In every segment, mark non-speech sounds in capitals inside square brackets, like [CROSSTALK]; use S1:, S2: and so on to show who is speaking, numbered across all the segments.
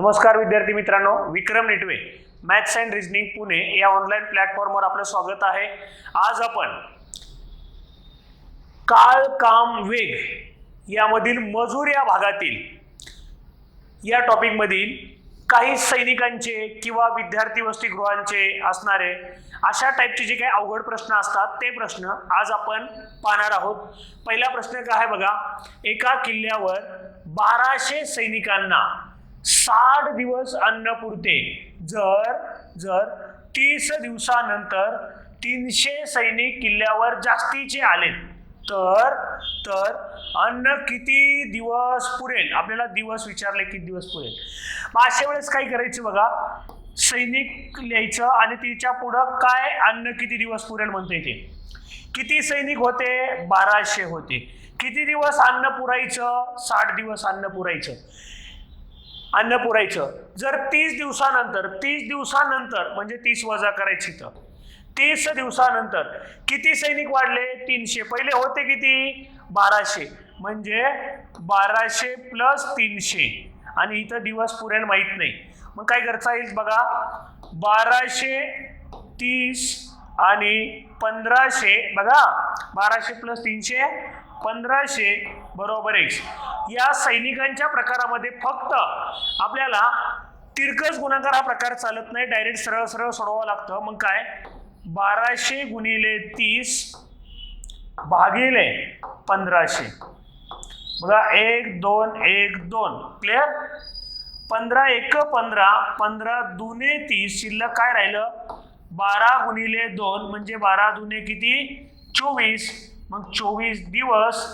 S1: नमस्कार विद्यार्थी मित्रांनो Vikram Nitwe maths and reasoning Pune या ऑनलाईन प्लॅटफॉर्मवर आपलं स्वागत आहे. आज आपण काळ काम वेग यामधील मजूर या भागातील या टॉपिकमधील काही सैनिकांचे किंवा विद्यार्थी वसतिगृहांचे असणारे अशा टाईपचे जे काही अवघड प्रश्न असतात ते प्रश्न आज आपण पाहणार आहोत. पहिला प्रश्न काय आहे बघा एका किल्ल्यावर बाराशे सैनिकांना साठ दिवस अन्न पुरते जर जर तीस दिवसानंतर तीनशे सैनिक किल्ल्यावर जास्तीचे आले तर तर अन्न किती दिवस पुरेल? आपल्याला दिवस विचारले किती दिवस पुरेल? मग अशा वेळेस काय करायचं बघा? सैनिक लिहायचं आणि तिच्या पुढं काय अन्न किती दिवस पुरेल म्हणता येते किती सैनिक होते? बाराशे होते. किती दिवस अन्न पुरायचं? साठ दिवस अन्न पुरायचं. अन्न पुरायचं जर तीस दिवसानंतर तीस दिवसानंतर म्हणजे तीस वजा करायची तर. तीस दिवसानंतर किती सैनिक वाढले? तीनशे. पहिले होते किती? बाराशे. म्हणजे बाराशे प्लस तीनशे. आणि इथं दिवस पुरेल माहीत नाही. मग काय करता येईल बघा? बाराशे तीस आणि पंधराशे. बघा? बाराशे प्लस तीनशे पंधराशे बरोबर एक या सैनिकांच्या प्रकारामध्ये फक्त आपल्याला तिरकस गुणाकार हा प्रकार चालत नाही. डायरेक्ट सरळ सरळ सोडवावं लागतं. मग काय? बाराशे गुणिले तीस भागिले पंधराशे. बघा एक दोन एक दोन. क्लिअर पंधरा एक पंधरा. पंधरा दुने तीस. शिल्लक काय राहिलं? बारा गुणिले दोन. म्हणजे बारा दुने किती? चोवीस. मग चोवीस दिवस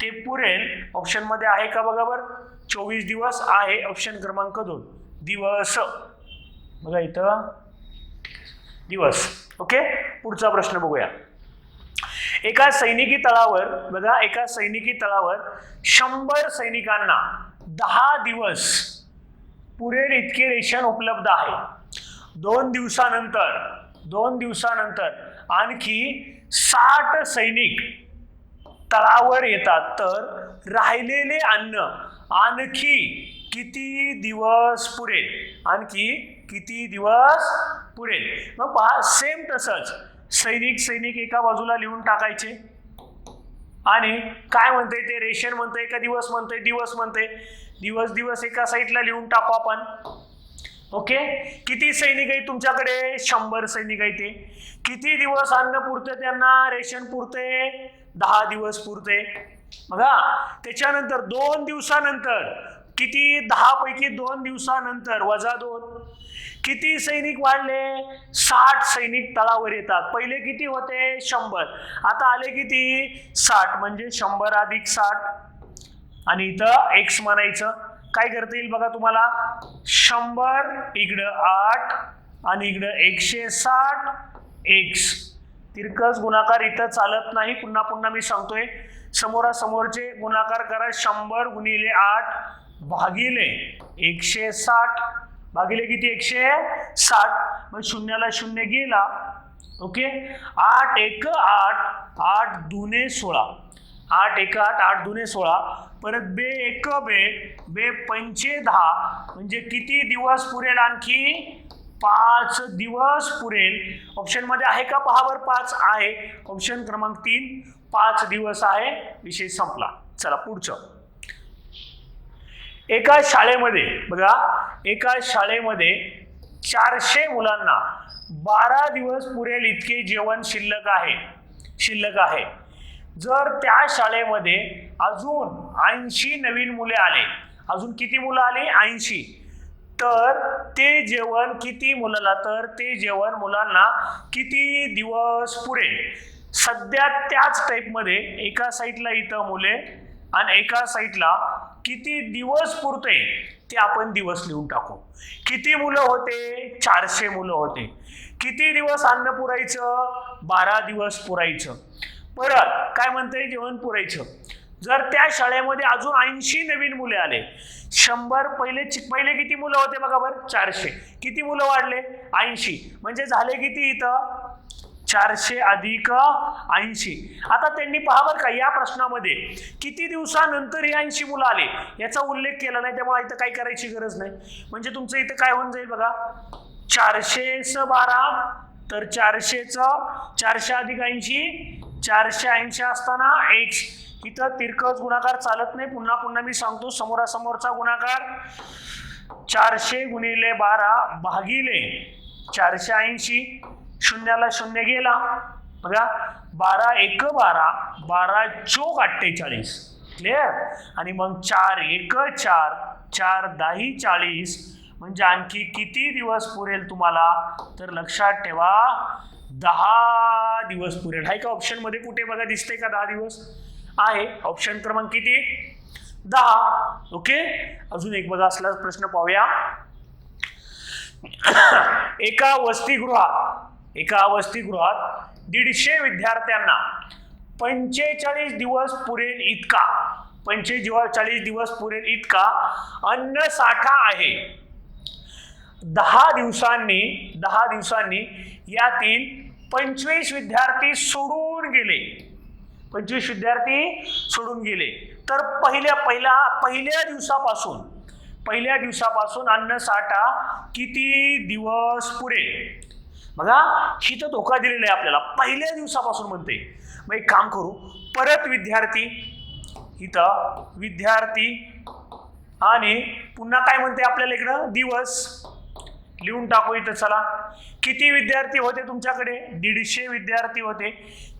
S1: ते पुरेल. ऑप्शनमध्ये आहे का बघा बरं? चोवीस दिवस आहे ऑप्शन क्रमांक दोन. दिवस. बघा इथं. दिवस. ओके पुढचा प्रश्न बघूया. एका सैनिकी तळावर बघा एका सैनिकी तळावर शंभर सैनिकांना दहा दिवस पुरेल इतके रेशन उपलब्ध आहे. दोन दिवसानंतर दोन दिवसानंतर आणखी साठ सैनिक तळावर येतात. तर राहिलेले अन्न आणखी किती दिवस पुरेल? आणखी किती दिवस पुरेल? मग पहा सेम तसंच. सैनिक सैनिक एका बाजूला लिहून टाकायचे. आणि काय म्हणते ते? रेशन म्हणते का? दिवस म्हणते दिवस म्हणते दिवस दिवस एका साईडला लिहून टाकू आपण. ओके? किती सैनिक आहे तुमच्याकडे? शंभर सैनिक आहे ते. किती दिवस अन्न पुरते त्यांना? रेशन पुरते दहा दिवस पुरते. बघा त्याच्यानंतर दोन दिवसानंतर किती? दहा पैकी दोन दिवसानंतर वजा दोन. किती सैनिक वाढले? साठ सैनिक तळावर येतात. पहिले किती होते? शंभर. आता आले किती? साठ. म्हणजे शंभर अधिक साठ. आणि इथं एक्स म्हणायचं. काय करता येईल बघा तुम्हाला? शंभर इकडं आठ आणि इकडं एकशे साठ एक्स तिरकस गुणाकार इथं चालत नाही. पुन्हा पुन्हा मी सांगतोय समोरासमोरचे गुणाकार करा. शंभर गुणिले आठ भागिले एकशे साठ. भागिले किती? एकशे साठ. मग शून्याला शून्य गेला. ओके? आठ एक आठ आठ दुने सोळा. आठ एक आठ आठ दुने सोळा. परत बे एक बे बे पंचे दहा. म्हणजे किती दिवस पुरेल आणखी? पाच दिवस पुरेल. ऑप्शनमध्ये आहे का? पहा पाच आहे. ऑप्शन क्रमांक तीन पाच दिवस आहे. विषय संपला. चला पुढचं. एका शाळेमध्ये बघा एका शाळेमध्ये चारशे मुलांना बारा दिवस पुरेल इतके जेवण शिल्लक आहे. शिल्लक आहे. जर त्या शाळेमध्ये अजून ऐंशी नवीन मुले आले अजून किती मुलं आली? ऐंशी. तर ते जेवण किती मुलाला तर ते जेवण मुलांना किती दिवस पुरेल? सध्या त्याच टाईपमध्ये एका साईडला इथं मुले आणि एका साईडला किती दिवस पुरते ते आपण दिवस लिहून टाकू. किती मुलं होते? चारशे मुलं होते. किती दिवस अन्न पुरायचं? बारा दिवस पुरायचं. परत काय म्हणते जेवण पुरायचं. जर त्या शाळेमध्ये अजून ऐंशी नवीन मुले आले शंभर पहिले पहिले किती मुलं होते बघा बरं? चारशे. किती मुलं वाढले? ऐंशी. म्हणजे झाले किती इथं? चारशे अधिक ऐंशी. आता त्यांनी पहा बरं का या प्रश्नामध्ये किती दिवसानंतर ही ऐंशी मुलं आले? याचा उल्लेख केला नाही त्यामुळे इथं काही करायची गरज नाही. म्हणजे तुमचं इथं काय होऊन जाईल बघा? चारशेच बारा तर चारशेच चारशे अधिक ऐंशी चारशे ऐंशी असताना एक्स इथं तिरकस गुणाकार चालत नाही. पुन्हा पुन्हा मी सांगतो समोरासमोरचा गुणाकार चारशे गुणिले बारा भागिले चारशे ऐंशी. शून्याला शून्य गेला. बघा बारा एक बारा बारा चोक अठ्ठेचाळीस. क्लिअर आणि मग चार एक चार चार दाही चाळीस. म्हणजे आणखी किती दिवस पुरेल तुम्हाला? तर लक्षात ठेवा दहा दिवस पुरेल. आहे का? ऑप्शनमध्ये कुठे बघा दिसते का दहा दिवस? आहे. ऑप्शन क्रमांक किती? दहा. ओके अजून एक बघा असला प्रश्न पाहूया. [COUGHS] एका वसतिगृहात एका वसतिगृहात दीडशे विद्यार्थ्यांना पंचेचाळीस दिवस पुरेल इतका. पंचेचाळीस दिवस पुरेल इतका अन्न साठा आहे. दहा दिवसांनी दहा दिवसांनी यातील पंचवीस विद्यार्थी सोडून गेले. पंचवीस विद्यार्थी सोडून गेले. तर पहिल्या पहिला पहिल्या दिवसापासून पहिल्या दिवसापासून अन्न साठा किती दिवस पुरेल? बघा हिथं धोका दिलेला आहे आपल्याला. पहिल्या दिवसापासून म्हणते. मग एक काम करू. परत विद्यार्थी इथं विद्यार्थी आणि पुन्हा काय म्हणते आपल्याला इकडं? दिवस. लिहून टाकू इथं चला. किती विद्यार्थी होते तुमच्याकडे? दीडशे विद्यार्थी होते.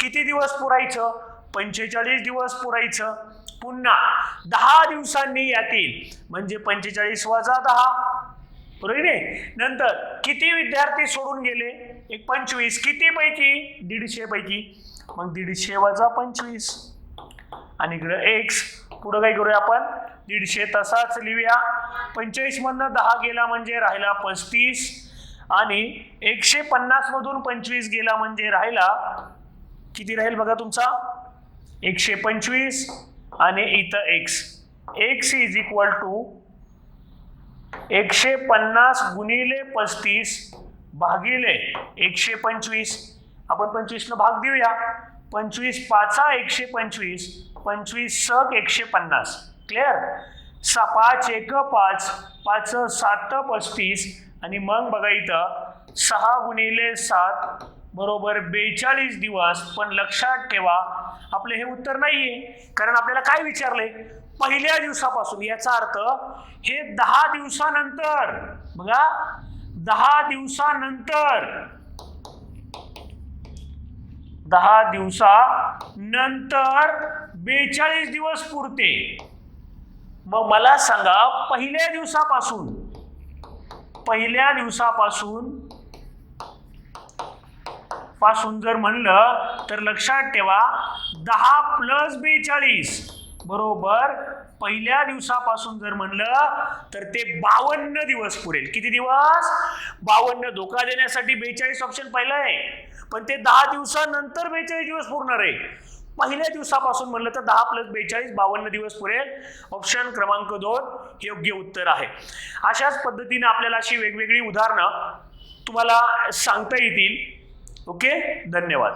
S1: किती दिवस पुरायचं? पंचेचाळीस दिवस पुरायचं. पुन्हा दहा दिवसांनी यातील म्हणजे पंचेचाळीस वजा दहा. बरोबर नंतर किती विद्यार्थी सोडून गेले? एक पंचवीस. किती पैकी? दीडशे पैकी. मग दीडशे वजा पंचवीस. आणि इकडं एक्स पुढं काय करूया आपण? दीडशे तसाच लिहूया पंचेचाळीसमधनं दहा गेला म्हणजे राहिला पस्तीस. आणि एकशे पन्नासमधून पंचवीस गेला म्हणजे राहिला किती राहील बघा तुमचा? एकशे पंचवीस आणि इथं X X is equal to एकशे पन्नास गुणिले पस्तीस भागिले एकशे पंचवीस. आपण पंचवीसनं भाग देऊया. पंचवीस पाचा एकशे पंचवीस पंचवीस सक एकशे पन्नास. क्लिअर सा पाच एक पाच पाच सात पस्तीस आणि मग बघा इथं सहा गुणिले सात बरोबर बेचाळीस दिवस पण लक्षात ठेवा आपलं हे उत्तर नाहीये कारण आपल्याला काय विचारलंय? पहिल्या दिवसापासून याचा अर्थ हे दहा दिवसानंतर बघा दहा दिवसानंतर दहा दिवसानंतर बेचाळीस दिवस पुरते. मग मला सांगा पहिल्या दिवसापासून पहिल्या दिवसापासून पासून जर म्हणलं तर लक्षात ठेवा दहा प्लस बेचाळीस बरोबर? पहिल्या दिवसापासून जर म्हणलं तर ते बावन्न दिवस पुरेल. किती दिवस? बावन्न. धोका देण्यासाठी बेचाळीस ऑप्शन पहिलं आहे. पण ते दहा दिवसानंतर बेचाळीस दिवस पुरणार आहे पहिल्या दिवसापासून म्हणलं तर दहा प्लस बेचाळीस बावन्न दिवस पुरेल ऑप्शन क्रमांक दोन योग्य उत्तर आहे. अशाच पद्धतीने आपल्याला अशी वेगवेगळी उदाहरणं तुम्हाला सांगता येतील. ओके धन्यवाद.